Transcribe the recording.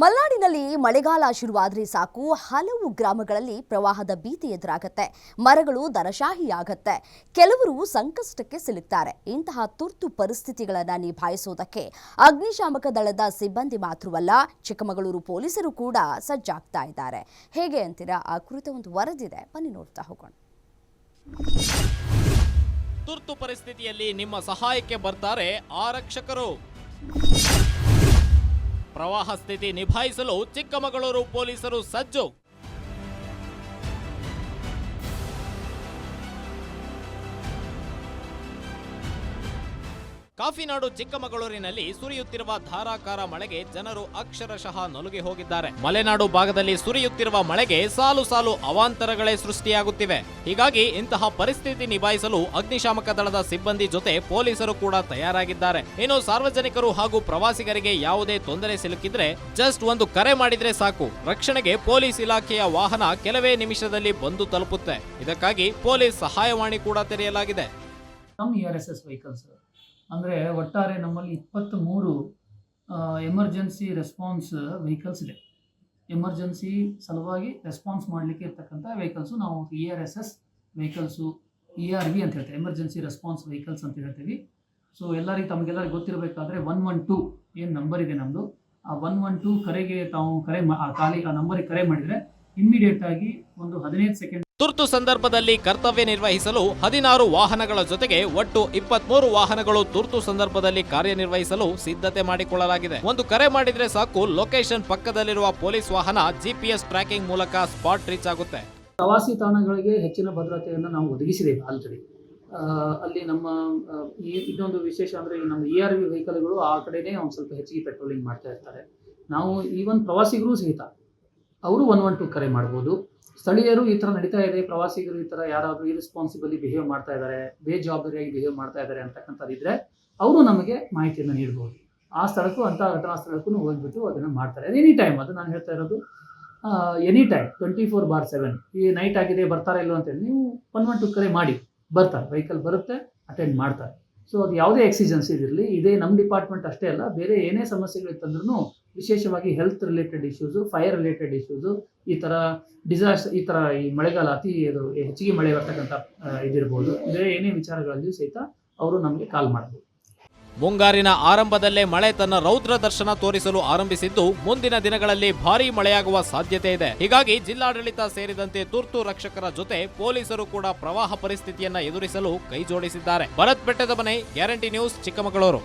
ಮಲೆನಾಡಿನಲ್ಲಿ ಮಳೆಗಾಲ ಶುರುವಾದರೆ ಸಾಕು. ಹಲವು ಗ್ರಾಮಗಳಲ್ಲಿ ಪ್ರವಾಹದ ಭೀತಿ ಎದುರಾಗತ್ತೆ. ಮರಗಳು ದರಶಾಹಿಯಾಗತ್ತೆ ಕೆಲವರು ಸಂಕಷ್ಟಕ್ಕೆ ಸಿಲುಕ್ತಾರೆ. ಇಂತಹ ತುರ್ತು ಪರಿಸ್ಥಿತಿಗಳನ್ನು ನಿಭಾಯಿಸೋದಕ್ಕೆ ಅಗ್ನಿಶಾಮಕ ದಳದ ಸಿಬ್ಬಂದಿ ಮಾತ್ರವಲ್ಲ, ಚಿಕ್ಕಮಗಳೂರು ಪೊಲೀಸರು ಕೂಡ ಸಜ್ಜಾಗ್ತಾ ಇದ್ದಾರೆ. ಹೇಗೆ ಅಂತೀರಾ? ಆ ಕುರಿತ ಒಂದು ವರದಿದೆ. ಬನ್ನಿ ನೋಡ್ತಾ ಹೋಗೋಣ. ತುರ್ತು ಪರಿಸ್ಥಿತಿಯಲ್ಲಿ ನಿಮ್ಮ ಸಹಾಯಕ್ಕೆ ಬರ್ತಾರೆ ಆರಕ್ಷಕರು. ಪ್ರವಾಹ ಸ್ಥಿತಿ ನಿಭಾಯಿಸಲು ಚಿಕ್ಕಮಗಳೂರು ಪೊಲೀಸರು ಸಜ್ಜು. ಕಾಫಿನಾಡು ಚಿಕ್ಕಮಗಳೂರಿನಲ್ಲಿ ಸುರಿಯುತ್ತಿರುವ ಧಾರಾಕಾರ ಮಳೆಗೆ ಜನರು ಅಕ್ಷರಶಃ ನಲುಗಿ ಹೋಗಿದ್ದಾರೆ. ಮಲೆನಾಡು ಭಾಗದಲ್ಲಿ ಸುರಿಯುತ್ತಿರುವ ಮಳೆಗೆ ಸಾಲು ಸಾಲು ಅವಾಂತರಗಳೇ ಸೃಷ್ಟಿಯಾಗುತ್ತಿವೆ. ಹೀಗಾಗಿ ಇಂತಹ ಪರಿಸ್ಥಿತಿ ನಿಭಾಯಿಸಲು ಅಗ್ನಿಶಾಮಕ ದಳದ ಸಿಬ್ಬಂದಿ ಜೊತೆ ಪೊಲೀಸರು ಕೂಡ ತಯಾರಾಗಿದ್ದಾರೆ. ಇನ್ನು ಸಾರ್ವಜನಿಕರು ಹಾಗೂ ಪ್ರವಾಸಿಗರಿಗೆ ಯಾವುದೇ ತೊಂದರೆ ಸಿಲುಕಿದ್ರೆ ಜಸ್ಟ್ ಒಂದು ಕರೆ ಮಾಡಿದ್ರೆ ಸಾಕು. ರಕ್ಷಣೆಗೆ ಪೊಲೀಸ್ ಇಲಾಖೆಯ ವಾಹನ ಕೆಲವೇ ನಿಮಿಷದಲ್ಲಿ ಬಂದು ತಲುಪುತ್ತೆ. ಇದಕ್ಕಾಗಿ ಪೊಲೀಸ್ ಸಹಾಯವಾಣಿ ಕೂಡ ತೆರೆಯಲಾಗಿದೆ. ಅಂದರೆ ಒಟ್ಟಾರೆ ನಮ್ಮಲ್ಲಿ ಇಪ್ಪತ್ತ್ ಮೂರು ಎಮರ್ಜೆನ್ಸಿ ರೆಸ್ಪಾನ್ಸ್ ವೆಹಿಕಲ್ಸ್ ಇದೆ. ಎಮರ್ಜೆನ್ಸಿ ಸಲುವಾಗಿ ರೆಸ್ಪಾನ್ಸ್ ಮಾಡಲಿಕ್ಕೆ ಇರ್ತಕ್ಕಂಥ ವೆಹಿಕಲ್ಸು ನಾವು E R S S vehicles, E R V ಅಂತ ಹೇಳ್ತೇವೆ, ಎಮರ್ಜೆನ್ಸಿ ರೆಸ್ಪಾನ್ಸ್ ವೆಹಿಕಲ್ಸ್ ಅಂತ ಹೇಳ್ತೀವಿ. ಸೊ ಎಲ್ಲರಿಗೆ ತಮಗೆಲ್ಲರಿಗೂ ಗೊತ್ತಿರಬೇಕಾದ್ರೆ ಒನ್ ಒನ್ ಟು ಏನು ನಂಬರ್ ಇದೆ ನಮ್ಮದು ಆ ಒನ್ ಒನ್ ಟು ಕರೆಗೆ ತಾವು ಕರೆ ಮಾ, ಆ ಖಾಲಿ ಆ ನಂಬರಿಗೆ ಕರೆ ಮಾಡಿದರೆ ಇಮ್ಮಿಡಿಯೇಟ್ ಆಗಿ ಒಂದು ಹದಿನೈದು ಸೆಕೆಂಡ್ ತುರ್ತು ಸಂದರ್ಭದಲ್ಲಿ ಕರ್ತವ್ಯ ನಿರ್ವಹಿಸಲು ಹದಿನಾರು ವಾಹನಗಳ ಜೊತೆಗೆ ಒಟ್ಟು ಇಪ್ಪತ್ಮೂರು ವಾಹನಗಳು ತುರ್ತು ಸಂದರ್ಭದಲ್ಲಿ ಕಾರ್ಯನಿರ್ವಹಿಸಲು ಸಿದ್ಧತೆ ಮಾಡಿಕೊಳ್ಳಲಾಗಿದೆ. ಒಂದು ಕರೆ ಮಾಡಿದ್ರೆ ಸಾಕು ಲೊಕೇಶನ್ ಪಕ್ಕದಲ್ಲಿರುವ ಪೊಲೀಸ್ ವಾಹನ ಜಿಪಿಎಸ್ ಟ್ರ್ಯಾಕಿಂಗ್ ಮೂಲಕ ಸ್ಪಾಟ್ ರೀಚ್ ಆಗುತ್ತೆ. ಪ್ರವಾಸಿ ತಾಣಗಳಿಗೆ ಹೆಚ್ಚಿನ ಭದ್ರತೆಯನ್ನು ನಾವು ಒದಗಿಸಿದ್ದೇವೆ ಆಲ್ರೆಡಿ. ಅಲ್ಲಿ ನಮ್ಮ ಈ ಇನ್ನೊಂದು ವಿಶೇಷ ಅಂದರೆ ನಮ್ಮ ಇ ಆರ್ ವಿ ವೆಹಿಕಲ್ಗಳು ಆ ಕಡೆನೇ ಒಂದು ಸ್ವಲ್ಪ ಹೆಚ್ಚಿಗೆ ಪೆಟ್ರೋಲಿಂಗ್ ಮಾಡ್ತಾ ಇರ್ತಾರೆ. ನಾವು ಈವನ್ ಪ್ರವಾಸಿಗರು ಸಹಿತ ಅವರು ಒನ್ ಒನ್ ಟು ಕರೆ ಮಾಡ್ಬೋದು. ಸ್ಥಳೀಯರು ಈ ಥರ ನಡೀತಾ ಇದೆ, ಪ್ರವಾಸಿಗರು ಈ ಥರ ಯಾರಾದರೂ ಇರೆಸ್ಪಾನ್ಸಿಬಲಿ ಬಿಹೇವ್ ಮಾಡ್ತಾ ಇದ್ದಾರೆ ಬೇಜವಾಬ್ದಾರಿಯಾಗಿ ಬಿಹೇವ್ ಮಾಡ್ತಾ ಇದ್ದಾರೆ ಅಂತಕ್ಕಂಥದ್ದಿದ್ರೆ ಅವರು ನಮಗೆ ಮಾಹಿತಿಯನ್ನು ನೀಡ್ಬೋದು. ಆ ಸ್ಥಳಕ್ಕೂ ಅಂತ ಘಟನಾ ಸ್ಥಳಕ್ಕೂ ಹೋಗ್ಬಿಟ್ಟು ಅದನ್ನು ಮಾಡ್ತಾರೆ. ಎನಿ ಟೈಮ್ ಅದು ನಾನು ಹೇಳ್ತಾ ಇರೋದು any time twenty four bar seven ಈ ನೈಟ್ ಆಗಿದೆ, ಬರ್ತಾರೆ ಇಲ್ಲೋ ಅಂತೇಳಿ ನೀವು ಒನ್ ಒನ್ ಟು ಕರೆ ಮಾಡಿ. ಬರ್ತಾರೆ ವೆಹಿಕಲ್ ಬರುತ್ತೆ ಅಟೆಂಡ್ ಮಾಡ್ತಾರೆ. ಸೊ ಅದು ಯಾವುದೇ ಎಕ್ಸಿಜೆನ್ಸಿ ಇರಲಿ ಇದೇ ನಮ್ಮ ಡಿಪಾರ್ಟ್ಮೆಂಟ್ ಅಷ್ಟೇ ಅಲ್ಲ, ಬೇರೆ ಏನೇ ಸಮಸ್ಯೆಗಳಿತ್ತಂದ್ರೂ ವಿಶೇಷವಾಗಿ health related issues fire related issues ಈ ಥರ ಡಿಸಾಸ್ಟರ್ ಈ ಥರ ಈ ಮಳೆಗಾಲ ಅತಿ ಇದು ಹೆಚ್ಚಿಗೆ ಮಳೆ ಬರ್ತಕ್ಕಂಥ ಇದಿರ್ಬೋದು. ಬೇರೆ ಏನೇ ವಿಚಾರಗಳಲ್ಲಿಯೂ ಸಹಿತ ಅವರು ನಮಗೆ ಕಾಲ್ ಮಾಡಬಹುದು ಮುಂಗಾರಿನ ಆರಂಭದಲ್ಲೇ ಮಳೆ ತನ್ನ ರೌದ್ರ ದರ್ಶನ ತೋರಿಸಲು ಆರಂಭಿಸಿದ್ದು, ಮುಂದಿನ ದಿನಗಳಲ್ಲಿ ಭಾರೀ ಮಳೆಯಾಗುವ ಸಾಧ್ಯತೆ ಇದೆ. ಹೀಗಾಗಿ ಜಿಲ್ಲಾಡಳಿತ ಸೇರಿದಂತೆ ತುರ್ತು ರಕ್ಷಕರ ಜೊತೆ ಪೊಲೀಸರು ಕೂಡ ಪ್ರವಾಹ ಪರಿಸ್ಥಿತಿಯನ್ನ ಎದುರಿಸಲು ಕೈಜೋಡಿಸಿದ್ದಾರೆ. ಭರತ್ ಬೆಟ್ಟದ ಮನೆ, ಗ್ಯಾರಂಟಿ ನ್ಯೂಸ್ ಚಿಕ್ಕಮಗಳೂರು.